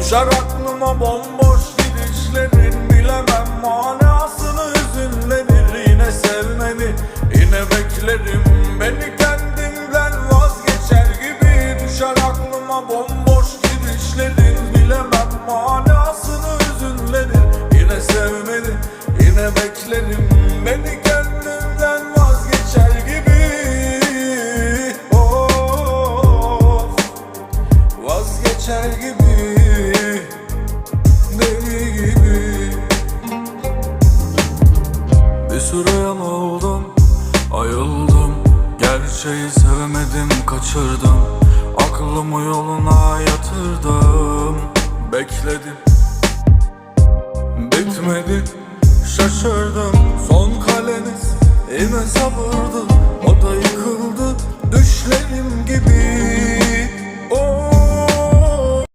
Düşer aklıma bomboş gidişlerin Bilemem manasını hüzünlenir Yine sevmeni. Yine beklerim Beni kendimden vazgeçer gibi. Düşer aklıma bomboş gidişlerin Bilemem manasını hüzünlenir Yine sevmeni. Yine beklerim Beni kendimden vazgeçer gibi. Of Vazgeçer gibi gibi. Deli gibi. Bir süre yanıldım Ayıldım. Gerçeği sevmedim kaçırdım. Aklımı yoluna yatırdım. Bekledim. Bitmedi Şaşırdım. Son kaleniz Yine sabırdı. O da yıkıldı düşlerim gibi.